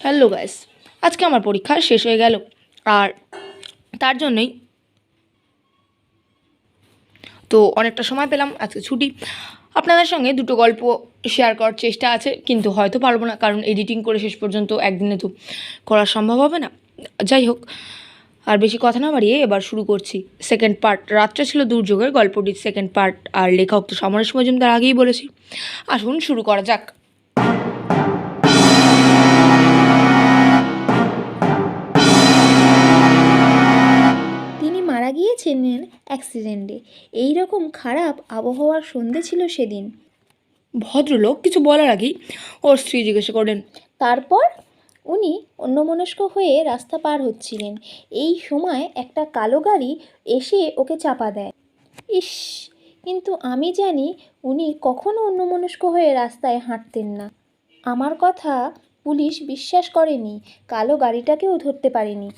Hello guys আজকে আমার পরীক্ষা শেষ হয়ে গেল। আর তার জন্যই তো অনেকটা সময় পেলাম, আজকে ছুটি। আপনাদের সঙ্গে দুটো গল্প শেয়ার করার চেষ্টা আছে, কিন্তু হয়তো পারব না, কারণ এডিটিং করে শেষ পর্যন্ত একদিনে তো করা সম্ভব হবে না। যাই হোক, আর বেশি কথা না বাড়িয়ে এবার শুরু করছি। সেকেন্ড পার্ট রাত্রে ছিল দুর্যোগের গল্পটির সেকেন্ড পার্ট আর লেখক তো সমরেশ মজুমদার আগেই বলেছি। আসুন শুরু করা যাক। গিয়েছিলেন অ্যাক্সিডেন্টে। এই রকম খারাপ আবহাওয়ার সন্ধে ছিল সেদিন। ভদ্রলোক কিছু বলার আগেই ওর স্ত্রী জিজ্ঞাসা করলেন তারপর উনি অন্যমনস্ক হয়ে রাস্তা পার হচ্ছিলেন। এই সময় একটা কালো গাড়ি এসে ওকে চাপা দেয়। ইস কিন্তু আমি জানি উনি কখনো অন্যমনস্ক হয়ে রাস্তায় হাঁটতেন না। আমার কথা পুলিশ বিশ্বাস করেনি কালো গাড়িটাকেও ধরতে পারেনি।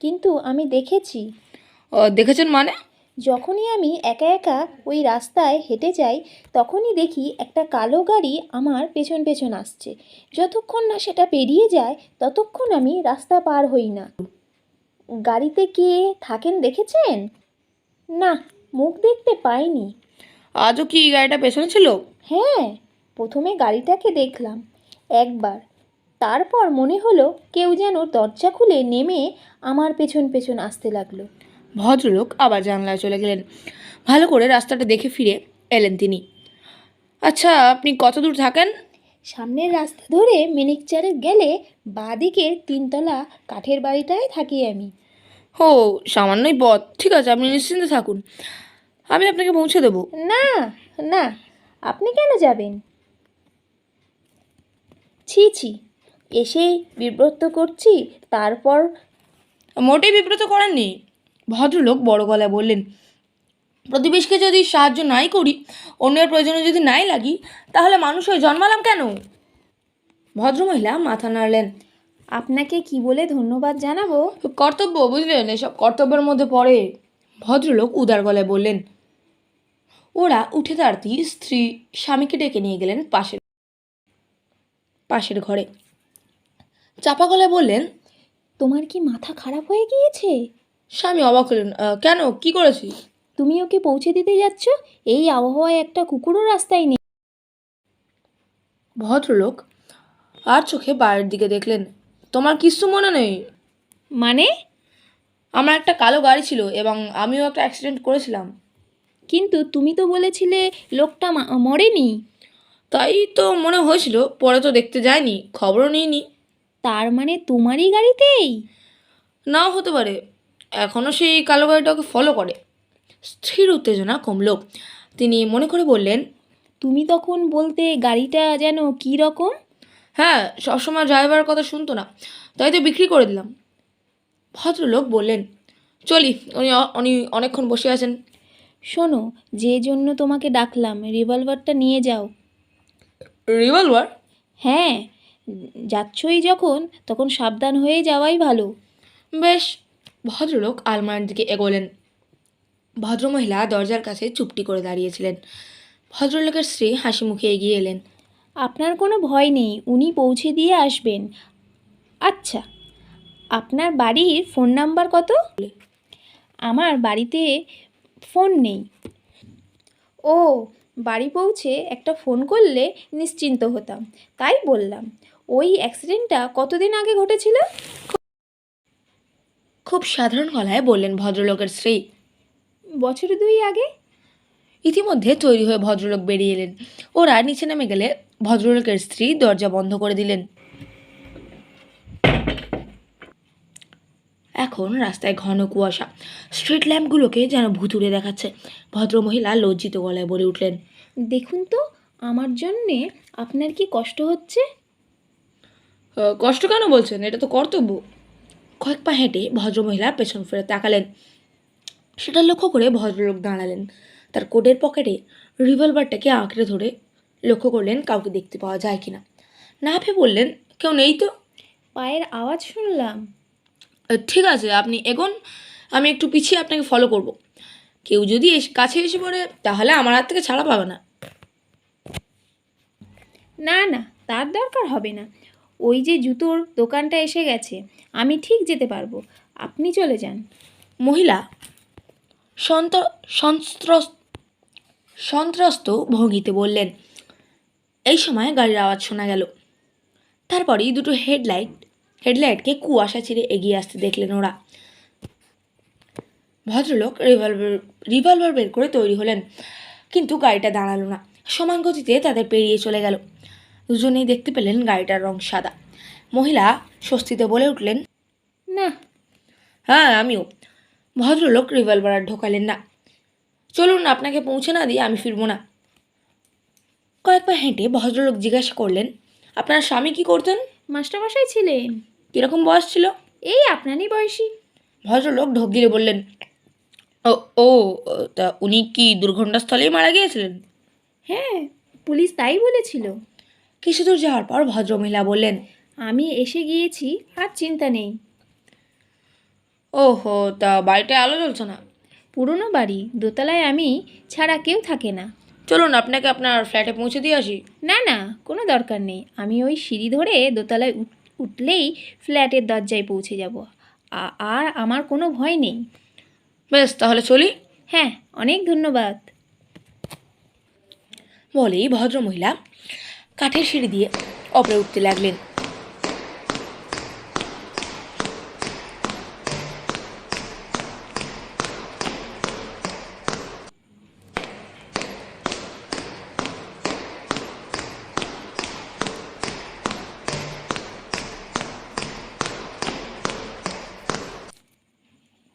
কিন্তু আমি দেখেছি "আহ, দেখেছেন মানে? যখনই আমি একা একা ওই রাস্তায় হেঁটে যাই তখনই দেখি একটা কালো গাড়ি আমার পেছন পেছন আসছে। যতক্ষণ না সেটা পেরিয়ে যায় ততক্ষণ আমি রাস্তা পার হই না। গাড়িতে কে থাকেন দেখেছেন? না মুখ দেখতে পাইনি। আজও কি গাড়িটা পেছনে ছিল? হ্যাঁ প্রথমে গাড়িটাকে দেখলাম একবার। তারপর মনে হলো কেউ যেন দরজা খুলে নেমে আমার পেছন পেছন আসতে লাগল। ভদ্রলোক আবার জানলায় চলে গেলেন। ভালো করে রাস্তাটা দেখে ফিরে এলেন তিনি। আচ্ছা আপনি কত দূর থাকেন? সামনের রাস্তা ধরে মিনিট চারেক গেলে বাঁদিকের তিনতলা কাঠের বাড়িটায় থাকি আমি। ও সামান্যই পথ। ঠিক আছে আপনি নিশ্চিন্তে থাকুন। আমি আপনাকে পৌঁছে দেবো। না না আপনি কেন যাবেন? ছি ছি এসেই বিব্রত করছি তারপর মোটেই বিব্রত করেননি। ভদ্রলোক বড় গলায় বললেন প্রতিবেশকে যদি সাহায্য নাই করি অন্যের প্রয়োজনে যদি নাই লাগি তাহলে মানুষ হয়ে জন্মালাম কেন? ভদ্রমহিলা মাথা নাড়লেন আপনাকে কি বলে ধন্যবাদ জানাব? কর্তব্য বুঝলেন? এসব কর্তব্যের মধ্যে পড়ে। ভদ্রলোক উদার গলায় বললেন ওরা উঠে দাঁড়াতেই স্ত্রী স্বামীকে ডেকে নিয়ে গেলেন পাশের পাশের ঘরে। চাপা গলায় বললেন তোমার কি মাথা খারাপ হয়ে গিয়েছে? স্বামী অবাক হলেন কেন? কি করেছি তুমি ওকে পৌঁছে দিতে যাচ্ছ? এই আবহাওয়ায় একটা কুকুরও রাস্তায় নেই। ভদ্রলোক আর চোখে বাইরের দিকে দেখলেন তোমার কিছু মনে নেই? মানে? আমার একটা কালো গাড়ি ছিল এবং আমিও একটা অ্যাক্সিডেন্ট করেছিলাম। কিন্তু তুমি তো বলেছিলে লোকটা মরেনি। তাই তো মনে হয়েছিল পরে তো দেখতে যায়নি খবরও নিইনি। তার মানে তোমারই গাড়িতেই? নাও হতে পারে এখনও সেই কালো গাড়িটাকে ফলো করে। স্থির উত্তেজনা কমলো। তিনি মনে করে বললেন তুমি তখন বলতে গাড়িটা যেন কী রকম? হ্যাঁ সবসময় ড্রাইভারের কথা শুনতো না তাই তো বিক্রি করে দিলাম। ভদ্রলোক বললেন চলি উনি উনি অনেকক্ষণ বসে আছেন। শোনো যে জন্য তোমাকে ডাকলাম রিভলভারটা নিয়ে যাও। রিভলভার হ্যাঁ যাচ্ছই যখন তখন সাবধান হয়ে যাওয়াই ভালো। বেশ ভদ্রলোক আলমারির দিকে এগোলেন। ভদ্রমহিলা দরজার কাছে চুপটি করে দাঁড়িয়েছিলেন। ভদ্রলোকের স্ত্রী হাসি মুখে এগিয়ে এলেন। আপনার কোনো ভয় নেই, উনি পৌঁছে দিয়ে আসবেন। আচ্ছা আপনার বাড়ির ফোন নাম্বার কত? আমার বাড়িতে ফোন নেই। ও, বাড়ি পৌঁছে একটা ফোন করলে নিশ্চিন্ত হতাম, তাই বললাম। ওই অ্যাক্সিডেন্টটা কতদিন আগে ঘটেছিল? খুব সাধারণ গলায় বললেন ভদ্রলোকের স্ত্রী। বছর দুই আগে? ইতিমধ্যে তৈরি হয়ে ভদ্রলোক বেরিয়ে এলেন। ওরা নিচে নেমে গেলে ভদ্রলোকের স্ত্রী দরজা বন্ধ করে দিলেন। এখন রাস্তায় ঘন কুয়াশা। স্ট্রিট ল্যাম্পগুলোকে যেন ভুতুড়ে দেখাচ্ছে। ভদ্রমহিলা লজ্জিত গলায় বলে উঠলেন দেখুন তো আমার জন্যে আপনার কি কষ্ট হচ্ছে? কষ্ট কেন বলছেন? এটা তো কর্তব্য। কয়েক পা হেঁটে ভদ্রমহিলা পেছন ফিরে তাকালেন। সেটা লক্ষ্য করে ভদ্রলোক দাঁড়ালেন। তার কোটের পকেটে রিভলভারটাকে আঁকড়ে ধরে লক্ষ্য করলেন কাউকে দেখতে পাওয়া যায় কিনা। না ভেবে বললেন কেউ নেই তো? পায়ের আওয়াজ শুনলাম। ঠিক আছে আপনি এগোন আমি একটু পিছিয়ে আপনাকে ফলো করব। কেউ যদি কাছে এসে পড়ে তাহলে আমার হাত থেকে ছাড়া পাবে না। না না তার দরকার হবে না। ওই যে জুতোর দোকানটা এসে গেছে, আমি ঠিক যেতে পারব। আপনি চলে যান। মহিলা, সন্ত সন্ত্রস্ত ভঙ্গিতে বললেন, এই সময় গাড়ির আওয়াজ শোনা গেল। তারপরেই দুটো হেডলাইট, হেডলাইটকে কুয়াশা ছিঁড়ে এগিয়ে আসতে দেখলেন ওরা। ভদ্রলোক রিভলভার রিভলভার বের করে তৈরি হলেন, কিন্তু গাড়িটা দাঁড়াল না। সমান গতিতে তাদের পেরিয়ে চলে গেল। দুজনেই দেখতে পেলেন গাড়িটার রং সাদা। মহিলা স্বস্তিতে বলে উঠলেন না হ্যাঁ আমিও। ভদ্রলোক রিভলভার আর ঢোকালেন না। চলুন আপনাকে পৌঁছে না দিয়ে আমি ফিরবো না। কয়েক পা হেঁটে ভদ্রলোক জিজ্ঞাসা করলেন আপনার স্বামী কি করতেন? মাস্টারমশাই ছিলেন। কীরকম বয়স ছিল? এই আপনারই বয়সী। ভদ্রলোক ঢোক গিরে বললেন ও ও তা উনি কি দুর্ঘটনাস্থলেই মারা গিয়েছিলেন? হ্যাঁ পুলিশ তাই বলেছিল। কিছু দূর যাওয়ার পর ভদ্রমহিলা বললেন আমি এসে গিয়েছি আর চিন্তা নেই। ওহো তা বাড়িটায় আলো জ্বলছে না? পুরনো বাড়ি দোতলায় আমি ছাড়া কেউ থাকে না। চলুন আপনাকে আপনার ফ্ল্যাটে পৌঁছে দিয়ে আসি। না না কোনো দরকার নেই। আমি ওই সিঁড়ি ধরে দোতলায় উঠ- উঠলেই ফ্ল্যাটের দরজায় পৌঁছে যাব। আর আমার কোনো ভয় নেই। বেশ তাহলে চলি। হ্যাঁ অনেক ধন্যবাদ। বলেই ভদ্রমহিলা কাঠের সিঁড়ি দিয়ে ওপরে উঠতে লাগলেন।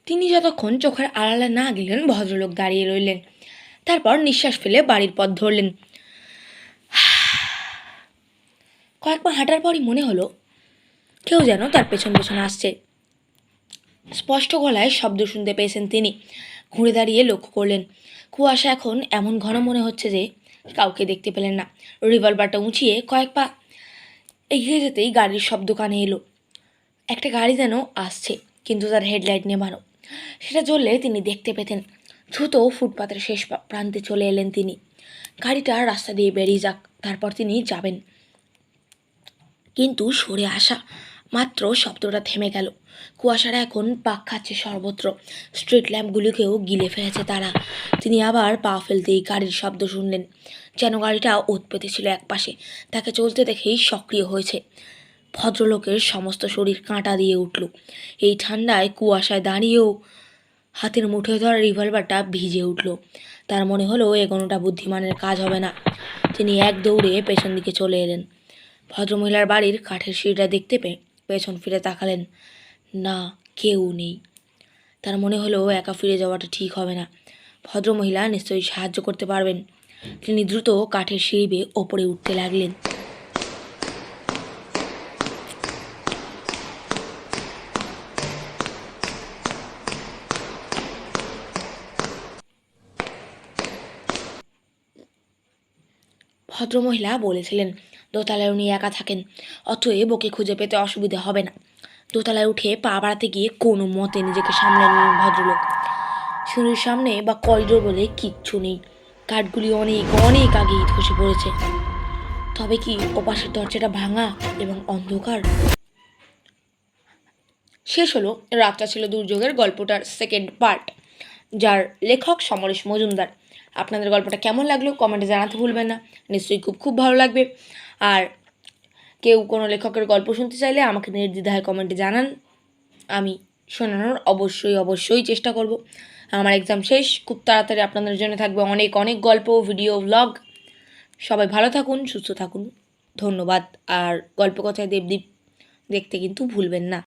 তিনি যতক্ষণ চোখের আড়ালে না গেলেন, ভদ্রলোক দাঁড়িয়ে রইলেন। তারপর নিঃশ্বাস ফেলে বাড়ির পথ ধরলেন। কয়েক পা হাঁটার পরই মনে হলো কেউ যেন তার পেছন পেছন আসছে। স্পষ্ট গলায় শব্দ শুনতে পেয়েছেন তিনি। ঘুরে দাঁড়িয়ে লক্ষ্য করলেন, কুয়াশা এখন এমন ঘন মনে হচ্ছে যে কাউকে দেখতে পেলেন না। রিভলভারটা উঁচিয়ে কয়েক পা এগিয়ে যেতেই গাড়ির শব্দ কানে এলো। একটা গাড়ি যেন আসছে, কিন্তু তার হেডলাইট নেভানো। সেটা জ্বললে তিনি দেখতে পেতেন, দ্রুত ফুটপাতের শেষ প্রান্তে চলে এলেন তিনি। গাড়িটা রাস্তা দিয়ে বেরিয়ে যাক, তারপর তিনি যাবেন। কিন্তু সরে আসা মাত্র শব্দটা থেমে গেল। কুয়াশারা এখন পাক খাচ্ছে সর্বত্র। স্ট্রিট ল্যাম্পগুলিকেও গিলে ফেলেছে তারা। তিনি আবার পা ফেলতেই গাড়ির শব্দ শুনলেন। যেন গাড়িটা ওত পেতেছিল একপাশে। তাকে চলতে দেখেই সক্রিয় হয়েছে। ভদ্রলোকের সমস্ত শরীর কাঁটা দিয়ে উঠল। এই ঠান্ডায় কুয়াশায় দাঁড়িয়েও হাতের মুঠোয় ধরা রিভলভারটা ভিজে উঠল। তার মনে হলো এগোনোটা বুদ্ধিমানের কাজ হবে না। তিনি এক দৌড়ে পেছন দিকে চলে এলেন। ভদ্রমহিলার বাড়ির কাঠের সিঁড়িটা দেখতে পেয়ে পেছন ফিরে তাকালেন। না, কেউ নেই। তার মনে হলো একা ফিরে যাওয়াটা ঠিক হবে না। ভদ্রমহিলা নিশ্চয়ই সাহায্য করতে পারবেন। তিনি দ্রুত কাঠের সিঁড়ি বেয়ে ওপরে উঠতে লাগলেন। ভদ্রমহিলা বলেছিলেন, দোতলায় উনি একা থাকেন অতএব ওকে খুঁজে পেতে অসুবিধা হবে না। দোতলায় উঠে পা বাড়াতে গিয়ে কোনো মতে নিজেকে সামলে নিলেন ভদ্রলোক। সিঁড়ির সামনে বা করিডোর বলে কিচ্ছু নেই। কাঠগুলি অনেক অনেক আগেই ধসে পড়েছে। তবে কি ওপাশের দরজাটা ভাঙা এবং অন্ধকার? শেষ হলো রাতটা ছিল দুর্যোগের গল্পটার সেকেন্ড পার্ট যার লেখক সমরেশ মজুমদার। আপনাদের গল্পটা কেমন লাগল কমেন্টে জানাতে ভুলবেন না। নিশ্চয়ই খুব খুব ভালো লাগবে। আর কেউ কোনো লেখকের গল্প শুনতে চাইলে আমাকে নির্দ্বিধায় কমেন্টে জানান। আমি শোনানোর অবশ্যই অবশ্যই চেষ্টা করব। আমার এক্সাম শেষ। খুব তাড়াতাড়ি আপনাদের জন্য থাকবে অনেক অনেক গল্প ভিডিও ব্লগ সবাই ভালো থাকুন, সুস্থ থাকুন। ধন্যবাদ। আর গল্প কথায় দেবদীপ দেখতে কিন্তু ভুলবেন না।